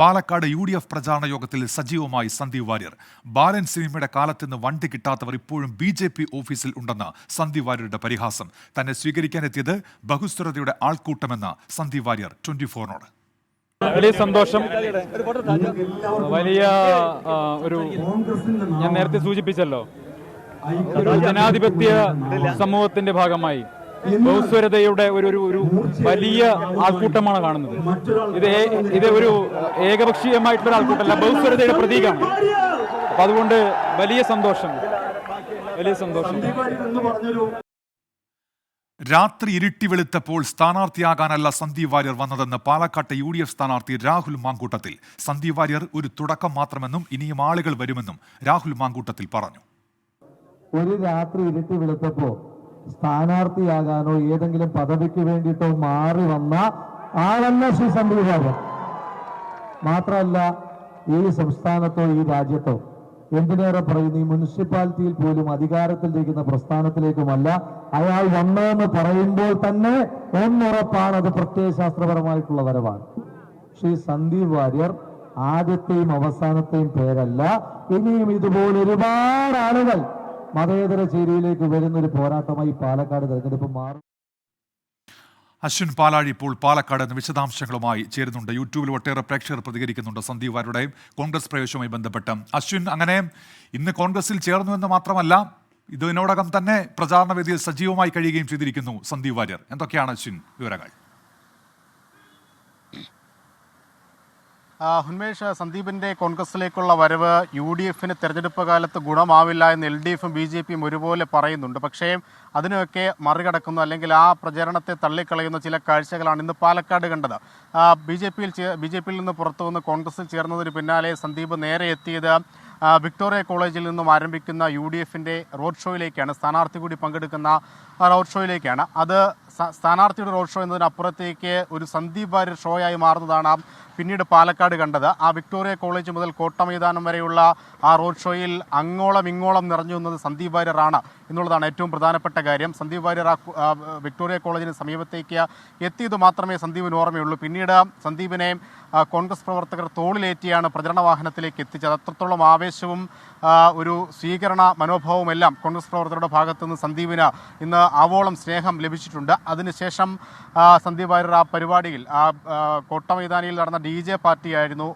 Palakkad U D F പ്രചാരണ യോഗത്തിൽ സജീവമായി സന്ദീപ് വാര്യർ. ബാലൻ സിനിമയുടെ കാലത്തുനിന്ന് വണ്ടി കിട്ടാത്തവർ ഇപ്പോഴും ബി ജെ പി ഓഫീസിൽ ഉണ്ടെന്ന സന്ദീപ് വാര്യരുടെ പരിഹാസം. തന്നെ സ്വീകരിക്കാനെത്തിയത് ബഹുസ്വരതയുടെ ആൾക്കൂട്ടമെന്ന് സന്ദീപ് വാര്യർ ട്വന്റി ഫോറിനോട്. വലിയ സന്തോഷം. വലിയ ഒരു ഞാൻ നേരത്തെ സൂചിപ്പിച്ചല്ലോ. ജനാധിപത്യ സമൂഹത്തിന്റെ ഭാഗമായി. ബഹുസ്വരതയുടെ ഒരു ഒരു വലിയ ആൾക്കൂട്ടമാണ് കാണുന്നത്. ഇത് ഇത് ഒരു ഏകപക്ഷീയമായിട്ടുള്ള ആൾക്കൂട്ടമല്ല ബഹുസ്വരതയുടെ പ്രതീകമാണ്. അപ്പൊ അതുകൊണ്ട് വലിയ സന്തോഷം. വലിയ സന്തോഷം. രാത്രി ഇരുട്ടി വെളുത്തപ്പോൾ സ്ഥാനാർത്ഥിയാകാനല്ല സന്ദീപ് വാര്യർ വന്നതെന്ന് പാലക്കാട്ടെ യു ഡി എഫ് സ്ഥാനാർത്ഥി രാഹുൽ മാങ്കൂട്ടത്തിൽ. സന്ദീപ് വാര്യർ ഒരു തുടക്കം മാത്രമെന്നും ഇനിയും ആളുകൾ വരുമെന്നും രാഹുൽ മാങ്കൂട്ടത്തിൽ പറഞ്ഞു. ഒരു രാത്രി ഇരുട്ടി വെളുത്തപ്പോ സ്ഥാനാർത്ഥിയാകാനോ ഏതെങ്കിലും പദവിക്ക് വേണ്ടിയിട്ടോ മാറി വന്ന ആളല്ല ശ്രീ സന്ദീപ് മാത്രമല്ല ഈ സംസ്ഥാനത്തോ ഈ രാജ്യത്തോ എന്തിനേറെ പറയുന്നു? ഈ മുനിസിപ്പാലിറ്റിയിൽ പോലും അധികാരത്തിലിരിക്കുന്ന പ്രസ്ഥാനത്തിലേക്കുമല്ല. അയാൾ വന്നതെന്ന് പറയുമ്പോൾ തന്നെ ഒന്നുറപ്പാണ് അത് പ്രത്യയശാസ്ത്രപരമായിട്ടുള്ള വരവാണ്. ശ്രീ സന്ദീപ് വാര്യർ ആദ്യത്തെയും അവസാനത്തെയും പേരല്ല. ഇനിയും ഇതുപോലെ ഒരുപാട് ആളുകൾ മതേതര ചേരിയിലേക്ക് വരുന്ന ഒരു പോരാട്ടമായി പാലക്കാട് തെരഞ്ഞെടുപ്പ് മാറും. അശ്വിൻ പാലാഴി ഇപ്പോൾ പാലക്കാട് എന്ന വിശദാംശങ്ങളുമായി ചേരുന്നുണ്ട്. യൂട്യൂബിൽ ഒട്ടേറെ പ്രേക്ഷകർ പ്രതികരിക്കുന്നുണ്ട്. സന്ദീപ് വാരുടെയും കോൺഗ്രസ് പ്രവേശവുമായി ബന്ധപ്പെട്ട്. അശ്വിൻ അങ്ങനെ ഇന്ന് കോൺഗ്രസിൽ ചേർന്നു എന്ന് മാത്രമല്ല ഇതിനോടകം തന്നെ പ്രചാരണ വേദിയിൽ സജീവമായി കഴിയുകയും ചെയ്തിരിക്കുന്നു സന്ദീപ് വാര്യർ. എന്തൊക്കെയാണ് അശ്വിൻ വിവരങ്ങൾ? ഉന്മേഷ് സന്ദീപിന്റെ കോൺഗ്രസിലേക്കുള്ള വരവ് യു ഡി എഫിന് തെരഞ്ഞെടുപ്പ് കാലത്ത് ഗുണമാവില്ല എന്ന് എൽ ഡി എഫും ബി ജെ പിയും ഒരുപോലെ പറയുന്നുണ്ട്. പക്ഷേ അതിനൊക്കെ മറികടക്കുന്നു അല്ലെങ്കിൽ ആ പ്രചരണത്തെ തള്ളിക്കളയുന്ന ചില കാഴ്ചകളാണ് ഇന്ന് പാലക്കാട് കണ്ടത്. ബി ജെ പിയിൽ ബി ജെ പിയിൽ നിന്ന് പുറത്തു വന്ന് കോൺഗ്രസിൽ ചേർന്നതിന് പിന്നാലെ സന്ദീപ് നേരെ എത്തിയത് വിക്ടോറിയ കോളേജിൽ നിന്നും ആരംഭിക്കുന്ന യു ഡി എഫിന്റെ റോഡ് ഷോയിലേക്കാണ്. സ്ഥാനാർത്ഥി കൂടി പങ്കെടുക്കുന്ന റോഡ് ഷോയിലേക്കാണ്. അത് സ്ഥാനാർത്ഥിയുടെ റോഡ് ഷോ എന്നതിനപ്പുറത്തേക്ക് ഒരു സന്ദീപ് വാര്യർ ഷോയായി മാറുന്നതാണ് പിന്നീട് പാലക്കാട് കണ്ടത്. ആ വിക്ടോറിയ കോളേജ് മുതൽ കോട്ട മൈതാനം വരെയുള്ള ആ റോഡ് ഷോയിൽ അങ്ങോളം ഇങ്ങോളം നിറഞ്ഞു നിന്നത് സന്ദീപ് വാര്യറാണ് എന്നുള്ളതാണ് ഏറ്റവും പ്രധാനപ്പെട്ട കാര്യം. സന്ദീപ് വാര്യർ ആ വിക്ടോറിയ കോളേജിന് സമീപത്തേക്ക് എത്തിയത് മാത്രമേ സന്ദീപിന് ഓർമ്മയുള്ളൂ. പിന്നീട് സന്ദീപിനെ കോൺഗ്രസ് പ്രവർത്തകർ തോളിലേറ്റിയാണ് പ്രചരണ വാഹനത്തിലേക്ക് എത്തിച്ചത്. അത്രത്തോളം ആവേശവും ഒരു സ്വീകരണ മനോഭാവമെല്ലാം കോൺഗ്രസ് പ്രവർത്തകരുടെ ഭാഗത്തുനിന്ന് സന്ദീപിന് ഇന്ന് ആവോളം സ്നേഹം ലഭിച്ചിട്ടുണ്ട്. അതിനുശേഷം സന്ദീപ് വാര്യർ ആ പരിപാടിയിൽ ആ കോട്ട മൈതാനിയിൽ നടന്ന ഡി ജെ പാർട്ടിയായിരുന്നു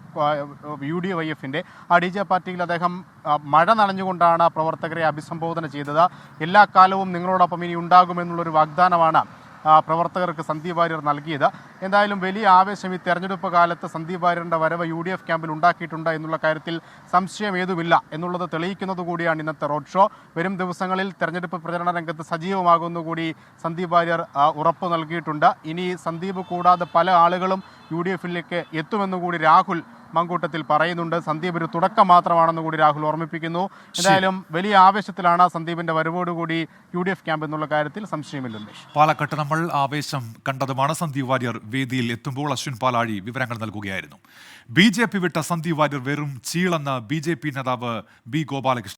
യു ഡി വൈ എഫിന്റെ ആ ഡി ജെ പാർട്ടിയിൽ അദ്ദേഹം മഴ നനഞ്ഞുകൊണ്ടാണ് പ്രവർത്തകരെ അഭിസംബോധന ചെയ്തത്. എല്ലാ കാലവും നിങ്ങളോടൊപ്പം ഇനി ഉണ്ടാകുമെന്നുള്ളൊരു വാഗ്ദാനമാണ് പ്രവർത്തകർക്ക് സന്ദീപ് വാര്യർ നൽകിയത്. എന്തായാലും വലിയ ആവേശം ഈ തെരഞ്ഞെടുപ്പ് കാലത്ത് സന്ദീപ് വാര്യറിന്റെ വരവ് യു ഡി എഫ് ക്യാമ്പിൽ ഉണ്ടാക്കിയിട്ടുണ്ട് എന്നുള്ള കാര്യത്തിൽ സംശയം ഏതുമില്ല എന്നുള്ളത് തെളിയിക്കുന്നത് കൂടിയാണ് ഇന്നത്തെ റോഡ് ഷോ. വരും ദിവസങ്ങളിൽ തെരഞ്ഞെടുപ്പ് പ്രചരണ രംഗത്ത് സജീവമാകുന്നു കൂടി സന്ദീപ് വാര്യർ ഉറപ്പ് നൽകിയിട്ടുണ്ട്. ഇനി സന്ദീപ് കൂടാതെ പല ആളുകളും യു ഡി എഫിലേക്ക് എത്തുമെന്നുകൂടി രാഹുൽ മങ്കൂട്ടത്തിൽ പറയുന്നുണ്ട്. സന്ദീപ് ഒരു തുടക്കം മാത്രമാണെന്ന് കൂടി രാഹുൽ ഓർമ്മിപ്പിക്കുന്നു. എന്തായാലും വലിയ ആവേശത്തിലാണ് സന്ദീപിന്റെ വരവോടുകൂടി യു ഡി എഫ് ക്യാമ്പ് എന്നുള്ള കാര്യത്തിൽ സംശയമില്ല പാലക്കാട്ട് നമ്മൾ ആവേശം കണ്ടതുമാണ്. സന്ദീപ് വാര്യർ വേദിയിൽ എത്തുമ്പോൾ അശ്വിൻ പാലാഴി വിവരങ്ങൾ നൽകുകയായിരുന്നു. ബി ജെ പി വിട്ട സന്ദീപ് വാര്യർ വെറും ചീളെന്ന് ബി ജെ പി നേതാവ് ബി ഗോപാലകൃഷ്ണൻ